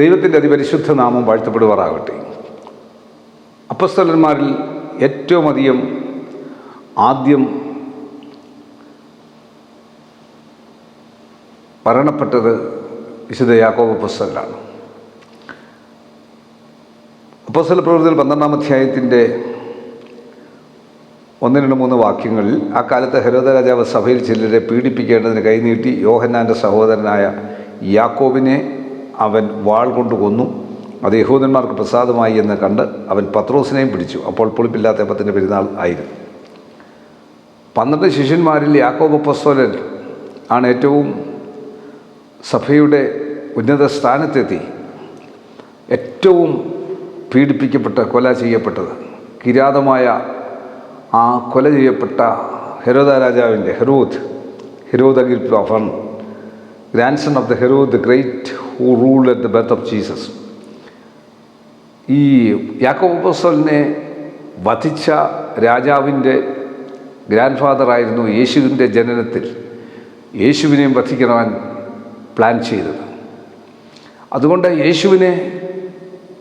ദൈവത്തിന്റെ അതിപരിശുദ്ധ നാമം വാഴ്ത്തപ്പെടുവാറാകട്ടെ അപ്പസ്തലന്മാരിൽ ഏറ്റവും അധികം ആദ്യം മരണപ്പെട്ടത് വിശുദ്ധ യാക്കോബ് അപ്പസ്തലാണ് അപ്പസ്തല പ്രവൃത്തിയിൽ പന്ത്രണ്ടാം അധ്യായത്തിന്റെ ഒന്ന് രണ്ട് മൂന്ന് വാക്യങ്ങളിൽ ആ കാലത്ത് ഹരോദ രാജാവ് സഭയിൽ ചിലരെ പീഡിപ്പിക്കേണ്ടതിന് കൈനീട്ടി യോഹന്നാന്റെ സഹോദരനായ യാക്കോബിനെ അവൻ വാൾ കൊണ്ട് കൊന്നു. അത് യഹൂദന്മാർക്ക് പ്രസാദമായി എന്ന് കണ്ട് അവൻ പത്രോസിനെയും പിടിച്ചു. അപ്പോൾ പുളിപ്പില്ലാത്ത അപ്പത്തിന്റെ പെരുന്നാൾ ആയിരുന്നു. പന്ത്രണ്ട് ശിഷ്യന്മാരിൽ യാക്കോബ് അപ്പസ്തോലൻ ആണ് ഏറ്റവും സഭയുടെ ഉന്നത സ്ഥാനത്തെത്തി. ഏറ്റവും പീഡിപ്പിക്കപ്പെട്ട കൊല ചെയ്യപ്പെട്ടത്. കിരാതമായ ആ കൊല ചെയ്യപ്പെട്ട ഹെരോദ രാജാവിന്റെ Herod Herod അഗിൽ grand of the Herod great who rule at the birth of Jesus ഈ യാക്കോബോസലിനെ വധിച്ച രാജാവിന്റെ ഗ്രാൻഡ് ഫാദറായിരുന്നു യേശുവിന്റെ ജനനത്തിൽ യേശുവിനെയും വധിക്കണവൻ പ്ലാൻ ചെയ്തത്. അതുകൊണ്ട് യേശുവിനെ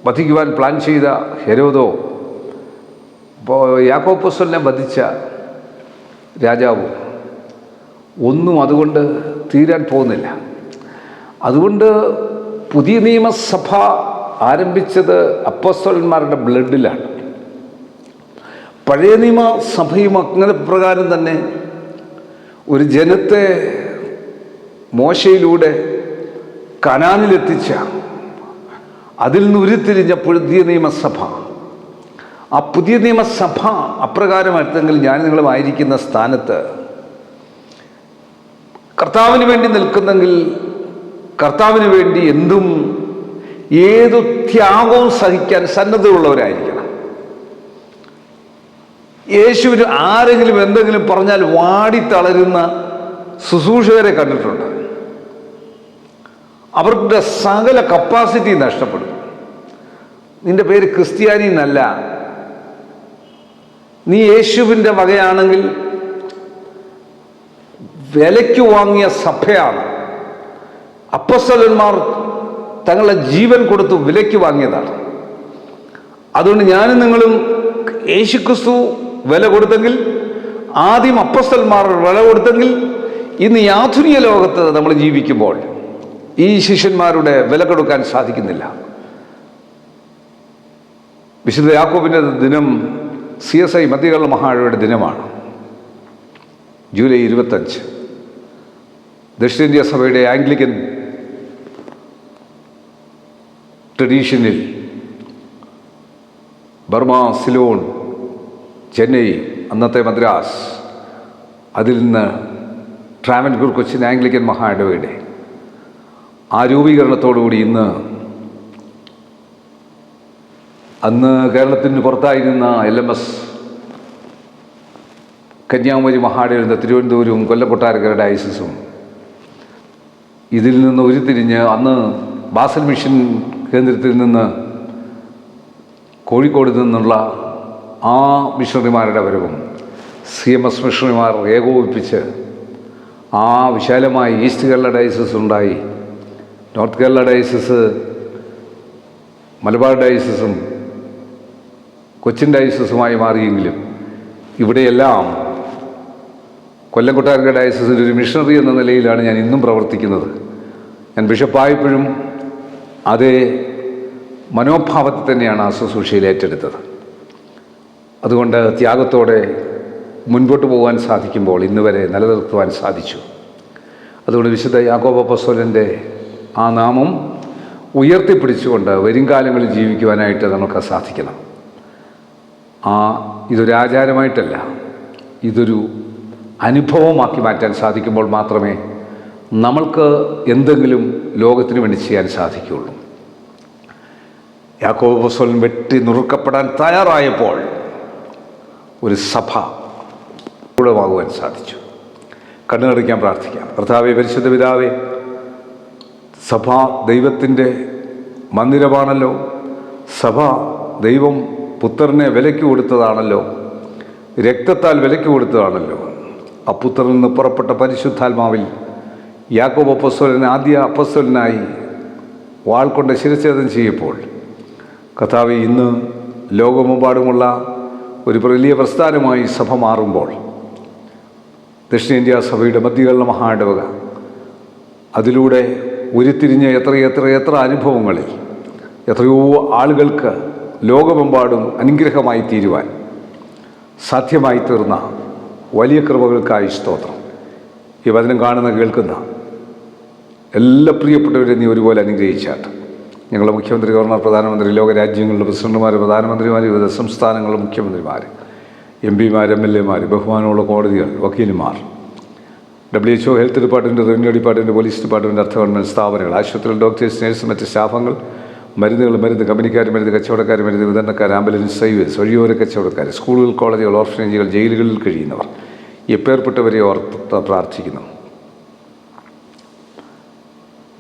വധിക്കുവാൻ പ്ലാൻ ചെയ്ത ഹെരോദോ ഇപ്പോൾ യാക്കോപ്പസ്വലിനെ വധിച്ച രാജാവും ഒന്നും അതുകൊണ്ട് തീരാൻ പോകുന്നില്ല. അതുകൊണ്ട് പുതിയ നിയമസഭ ആരംഭിച്ചത് അപ്പസ്വലന്മാരുടെ ബ്ലഡിലാണ്. പഴയ നിയമസഭയും അങ്ങനെ പ്രകാരം തന്നെ ഒരു ജനത്തെ മോശയിലൂടെ കനാനിലെത്തിച്ച അതിൽ നിന്ന് ഉരുത്തിരിഞ്ഞ പുതിയ നിയമസഭ. ആ പുതിയ നിയമസഭ അപ്രകാരമായിരുന്നെങ്കിൽ ഞാൻ നിങ്ങളുമായിരിക്കുന്ന സ്ഥാനത്ത് കർത്താവിന് വേണ്ടി നിൽക്കുന്നെങ്കിൽ കർത്താവിന് വേണ്ടി എന്തും ഏതു ത്യാഗവും സഹിക്കാൻ സന്നദ്ധതയുള്ളവരായിരിക്കണം. യേശുവിന് ആരെങ്കിലും എന്തെങ്കിലും പറഞ്ഞാൽ വാടി തളരുന്ന ശുശ്രൂഷകരെ കണ്ടിട്ടുണ്ട്. അവരുടെ സകല കപ്പാസിറ്റി നഷ്ടപ്പെടും. നിന്റെ പേര് ക്രിസ്ത്യാനി എന്നല്ല നീ യേശുവിന്റെ വകയാണെങ്കിൽ വിലയ്ക്ക് വാങ്ങിയ സഭയാണ്. അപ്പസ്വലന്മാർ തങ്ങളുടെ ജീവൻ കൊടുത്ത് വിലയ്ക്ക് വാങ്ങിയതാണ്. അതുകൊണ്ട് ഞാനും നിങ്ങളും യേശുക്രിസ്തു വില കൊടുത്തെങ്കിൽ ആദ്യം അപ്പസ്തന്മാർ വില കൊടുത്തെങ്കിൽ ഇന്ന് ആധുനിക ലോകത്ത് നമ്മൾ ജീവിക്കുമ്പോൾ ഈ ശിഷ്യന്മാരുടെ വില കൊടുക്കാൻ സാധിക്കുന്നില്ല. വിശുദ്ധ യാക്കോബിന്റെ ദിനം സി എസ് ഐ മധ്യകേരള മഹാഴയുടെ ദിനമാണ്. ജൂലൈ ഇരുപത്തഞ്ച് ദക്ഷിണേന്ത്യ സഭയുടെ ആംഗ്ലിക്കൻ ട്രഡീഷനിൽ ബർമ സിലോൺ ചെന്നൈ അന്നത്തെ മദ്രാസ് അതിൽ നിന്ന് ട്രാവൻകൂർ കൊച്ചിൻ ആംഗ്ലിക്കൻ മഹായിടവയുടെ ആ രൂപീകരണത്തോടുകൂടി ഇന്ന് അന്ന് കേരളത്തിന് പുറത്തായിരുന്ന എൽ എം എസ് കന്യാകുമാരി മഹാടേഴുന്ന തിരുവനന്തപുരവും കൊല്ലക്കൊട്ടാരക്കര ഡയസിസും ഇതിൽ നിന്ന് ഉരുത്തിരിഞ്ഞ് അന്ന് ബാസൽ മിഷൻ കേന്ദ്രത്തിൽ നിന്ന് കോഴിക്കോട് നിന്നുള്ള ആ മിഷണറിമാരുടെ വരവും സി എം എസ് മിഷണറിമാർ ഏകോപിപ്പിച്ച് ആ വിശാലമായ ഈസ്റ്റ് കേരള ഡയസിസ് ഉണ്ടായി. നോർത്ത് കേരള ഡയസിസ് മലബാർ ഡയസിസും കൊച്ചിൻ ഡയസിസുമായി മാറിയെങ്കിലും ഇവിടെയെല്ലാം കൊല്ലം കൊട്ടാരക്ക ഡയസിസിന്റെ ഒരു മിഷണറി എന്ന നിലയിലാണ് ഞാൻ ഇന്നും പ്രവർത്തിക്കുന്നത്. ഞാൻ ബിഷപ്പായപ്പോഴും അതേ മനോഭാവത്തിൽ തന്നെയാണ് ആ ശുശ്രൂഷയിൽ ഏറ്റെടുത്തത്. അതുകൊണ്ട് ത്യാഗത്തോടെ മുൻപോട്ട് പോകാൻ സാധിക്കുമ്പോൾ ഇന്ന് വരെ നിലനിർത്തുവാൻ സാധിച്ചു. അതുകൊണ്ട് വിശുദ്ധ യാക്കോബ പസോലന്റെ ആ നാമം ഉയർത്തിപ്പിടിച്ചുകൊണ്ട് വരും കാലങ്ങളിൽ ജീവിക്കുവാനായിട്ട് നമുക്ക് സാധിക്കണം. ആ ഇതൊരു ആചാരമായിട്ടല്ല. ഇതൊരു അനുഭവമാക്കി മാറ്റാൻ സാധിക്കുമ്പോൾ മാത്രമേ നമ്മൾക്ക് എന്തെങ്കിലും ലോകത്തിന് വേണ്ടി ചെയ്യാൻ സാധിക്കുകയുള്ളൂ. യാക്കോബസോലൻ വെട്ടി നുറുക്കപ്പെടാൻ തയ്യാറായപ്പോൾ ഒരു സഭ ഗുണമാകുവാൻ സാധിച്ചു. കണ്ണുകടിക്കാൻ പ്രാർത്ഥിക്കാം. കർത്താവെ പരിശുദ്ധ പിതാവെ സഭ ദൈവത്തിന്റെ മന്ദിരമാണല്ലോ. സഭ ദൈവം പുത്രനെ വിലയ്ക്ക് കൊടുത്തതാണല്ലോ. രക്തത്താൽ വിലയ്ക്ക് കൊടുത്തതാണല്ലോ. ആ നിന്ന് പുറപ്പെട്ട പരിശുദ്ധാത്മാവിൽ യാക്കോബ് അപ്പസ്വലൻ ആദ്യ അപ്പസ്വലനായി വാൾ കൊണ്ട് ശിരച്ഛേദം ചെയ്യപ്പോൾ കഥാവി ഇന്ന് ലോകമെമ്പാടുമുള്ള ഒരു വലിയ പ്രസ്ഥാനമായി സഭ മാറുമ്പോൾ ദക്ഷിണേന്ത്യാ സഭയുടെ മധ്യകരണ മഹാടവക അതിലൂടെ ഉരുത്തിരിഞ്ഞ എത്ര എത്ര എത്ര അനുഭവങ്ങളിൽ എത്രയോ ആളുകൾക്ക് ലോകമെമ്പാടും അനുഗ്രഹമായി തീരുവാൻ സാധ്യമായി തീർന്ന വലിയ കൃപകൾക്കായി സ്തോത്രം. ഈ വചനം കാണുന്ന കേൾക്കുന്ന എല്ലാ പ്രിയപ്പെട്ടവരെ നീ ഒരുപോലെ അനുഗ്രഹിച്ചാട്ട് ഞങ്ങളുടെ മുഖ്യമന്ത്രി ഗവർണർ പ്രധാനമന്ത്രി ലോകരാജ്യങ്ങളുടെ പ്രസിഡന്റുമാർ പ്രധാനമന്ത്രിമാർ വിവിധ സംസ്ഥാനങ്ങളുടെ മുഖ്യമന്ത്രിമാർ എം പിമാർ എം എൽ എമാർ ബഹുമാനമുള്ള കോടതികൾ വക്കീലുമാർ W H O health department revenue department police department അർത്ഥ ഗവൺമെന്റ് സ്ഥാപനങ്ങൾ ആശുപത്രികൾ ഡോക്ടേഴ്സ് നേഴ്സ് മറ്റ് സ്റ്റാഫുകൾ മരുന്നുകൾ മരുന്ന് കമ്പനിക്കാർ മരുന്ന് കച്ചവടക്കാർ മരുന്ന് വിതരണക്കാർ ആംബുലൻസ് സൈവേഴ്സ് വഴിയോര കച്ചവടക്കാർ സ്കൂളുകൾ കോളേജുകൾ ഓർഫനേജുകൾ ജയിലുകളിൽ കഴിയുന്നവർ എപ്പേർപ്പെട്ടവരെ ഓർത്ത് പ്രാർത്ഥിക്കുന്നു.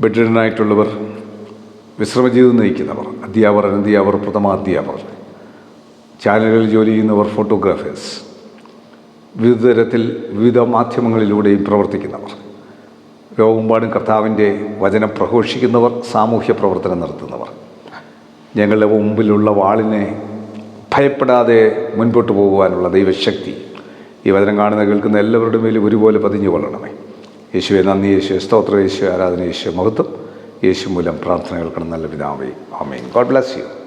ബെഡ്രിഡനായിട്ടുള്ളവർ വിശ്രമജീവിതം നയിക്കുന്നവർ അധ്യാപകർ അനധ്യാപകർ പ്രഥമ അധ്യാപകർ ചാനലുകളിൽ ജോലി ചെയ്യുന്നവർ ഫോട്ടോഗ്രാഫേഴ്സ് വിവിധ തരത്തിൽ വിവിധ മാധ്യമങ്ങളിലൂടെയും പ്രവർത്തിക്കുന്നവർ ലോകമെമ്പാടും കർത്താവിന്റെ വചനം പ്രഘോഷിക്കുന്നവർ സാമൂഹ്യ പ്രവർത്തനം നടത്തുന്നവർ. ഞങ്ങളുടെ മുമ്പിലുള്ള വാളിനെ ഭയപ്പെടാതെ മുൻപോട്ട് പോകുവാനുള്ള ദൈവശക്തി ഈ വചനം കാണുന്ന കേൾക്കുന്ന എല്ലാവരുടെ മേലും ഒരുപോലെ പതിഞ്ഞു കൊള്ളണമേ യേശുവെ നന്ദി യേശു സ്തോത്ര യേശു ആരാധന യേശു മഹത്വം. യേശു മൂലം പ്രാർത്ഥനകൾക്കണം നല്ല പിതാവേ. ആമേൻ. God bless you.